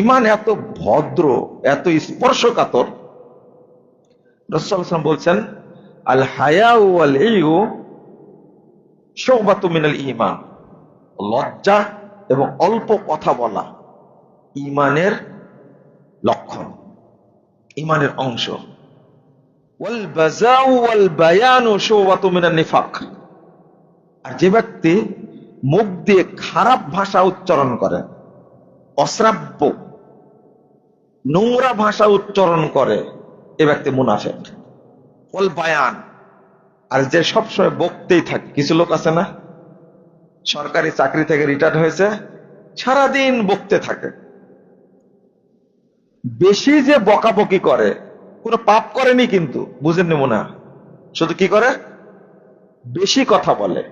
ইমান এত ভদ্র, এত স্পর্শকাতর। রসুলাম বলছেন আল হায়া শোবাতু মিনাল ইমান লজ্জা এবং অল্প কথা বলা ইমানের লক্ষণ, ইমানের অংশ। আর যে ব্যক্তি মুখ দিয়ে খারাপ ভাষা উচ্চারণ করে, অশ্রাব্য নোংরা ভাষা উচ্চারণ করে এ ব্যক্তি মুনাফেক। ওয়াল বায়ান। আর যে সবসময় বকতেই থাকে। কিছু লোক আছে না? সরকারি চাকরি থেকে রিটায়ার হয়েছে, সারাদিন বকতে থাকে। বেশি যে বকাবকি করে, কোনো পাপ করেনি কিন্তু, বুঝেননি মনে। শুধু কি করে? বেশি কথা বলে।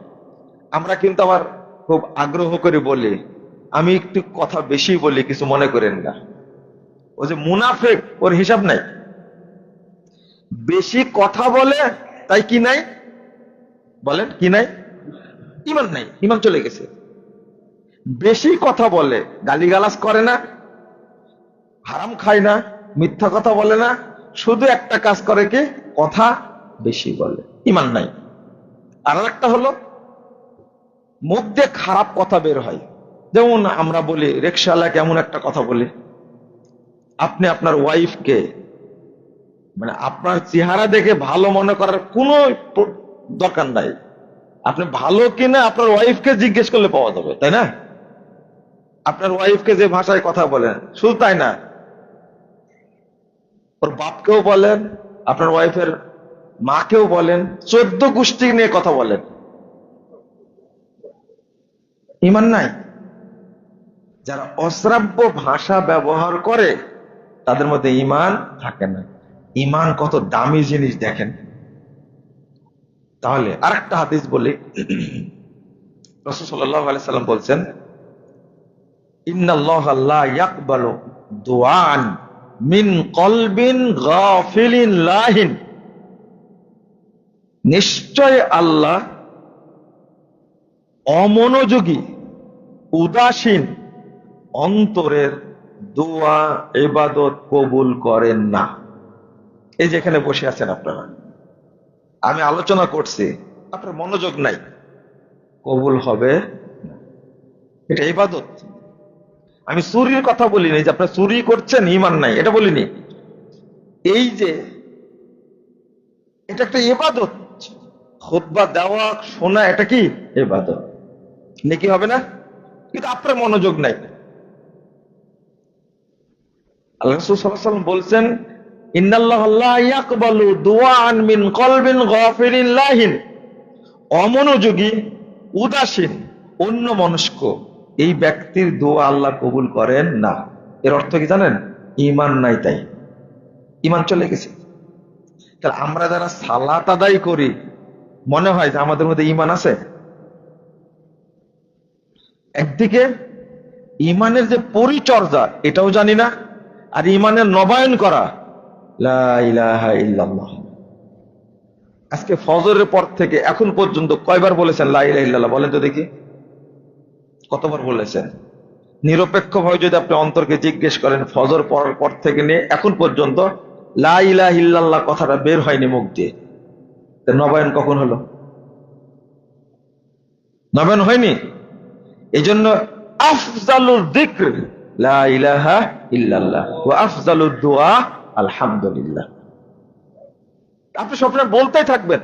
আমরা কিন্তু আবার খুব আগ্রহ করে বলি, আমি একটু কথা বেশি বলি, কিছু মনে করেন না। ও যে মুনাফেক, ওর হিসাব নাই। বেশি কথা বলে, তাই কি নাই? বলেন, কি নাই? ইমান নাই, ইমান চলে গেছে। বেশি কথা বলে, গালিগালাজ করে না, হারাম খায় না, মিথ্যা কথা বলে না, শুধু একটা কাজ করে কি? কথা বেশি বলে, ইমান নাই। আর একটা হলো, মুখ দিয়ে খারাপ কথা বের হয়। যেমন আমরা বলি রিক্সাওয়ালা কেমন একটা কথা বলি আপনি আপনার ওয়াইফকে মানে আপনার চেহারা দেখে ভালো মনে করার কোনো দরকার নাই। আপনি ভালো কিনা আপনার ওয়াইফকে জিজ্ঞেস করলে পাওয়া যাবে, তাই না? আপনার ওয়াইফকে যে ভাষায় কথা বলেন, শুধু তাই না? ওর বাপকেও বলেন, আপনার ওয়াইফের মাকেও বলেন, চোদ্দ গোষ্ঠী নিয়ে কথা বলেন। ইমান নাই? যারা অশ্রাব্য ভাষা ব্যবহার করে তাদের মধ্যে ইমান থাকে না। ইমান কত দামি জিনিস দেখেন। তাহলে আরেকটা হাদিস বলি। সাল্লাম বলছেন নিশ্চয় আল্লাহ অমনোযোগী, উদাসীন, অন্তরের দোয়া এবাদত কবুল করেন না। এই যে এখানে বসে আছেন আপনারা। আমি আলোচনা করছি, আপনার মনোযোগ নাই। কবুল হবে এটা ইবাদত। আমি চুরির কথা বলিনি যে আপনার চুরি করছেন ইমান নাই, এটা বলিনি। এই যে, এটা একটা ইবাদত। খুতবা দেওয়া, শোনা, এটা কি? এবাদত নাকি হবে না? কিন্তু আপনার মনোযোগ নাই। আল্লাহ রাসূল সাল্লাল্লাহু আলাইহি ওয়াসাল্লাম বলছেন, ইন্নাল্লাহ লা মিন কলবিন গাফিরিন লাহিন। অমনোযোগী, উদাসীন অন্য মনস্ক এই ব্যক্তির দোয়া আল্লাহ কবুল করেন না। এর অর্থ কি জানেন? ইমান নাই তাই। ইমান চলে গেছে। তাহলে আমরা যারা সালাত আদায় করি, মনে হয় যে আমাদের মধ্যে ইমান আছে? একদিকে ইমানের যে পরিচর্যা, এটাও জানি না। আর ইমানের নবায়ন করা। আজকে ফজরের পর থেকে এখন পর্যন্ত কয়বার বলেছেন লা ইলাহা বলেন তো দেখি। কতবার বলেছেন? নিরপেক্ষ ভাবে যদি আপনি অন্তরকে জিজ্ঞেস করেন, ফজর পড়ার পর থেকে নিয়ে এখন পর্যন্ত লা ইলাহা ইল্লাল্লাহ কথাটা বের হয়নি মুখ দিয়ে। নবায়ন কখন হলো? নবায়ন হয়নি? এই জন্য আফজালুর দিক্র আপনি সবসময় বলতেই থাকবেন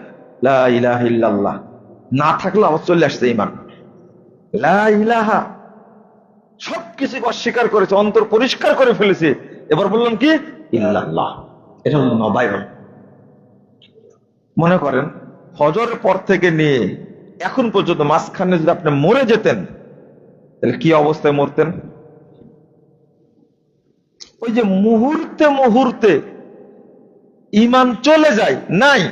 না থাকলে আবার চলে আসছে ইমান। সবকিছু অস্বীকার করেছে, অন্তর পরিষ্কার করে ফেলেছে। এবার বললাম কি? ইল্লাল্লাহ। এটা হলো নবায়ন। মনে করেন, ফজরের পর থেকে নিয়ে এখন পর্যন্ত মাঝখানে যদি আপনি মরে যেতেন, তাহলে কি অবস্থায় মরতেন? ওই যে মুহূর্তে মুহূর্তে ইমান চলে যায় নাই।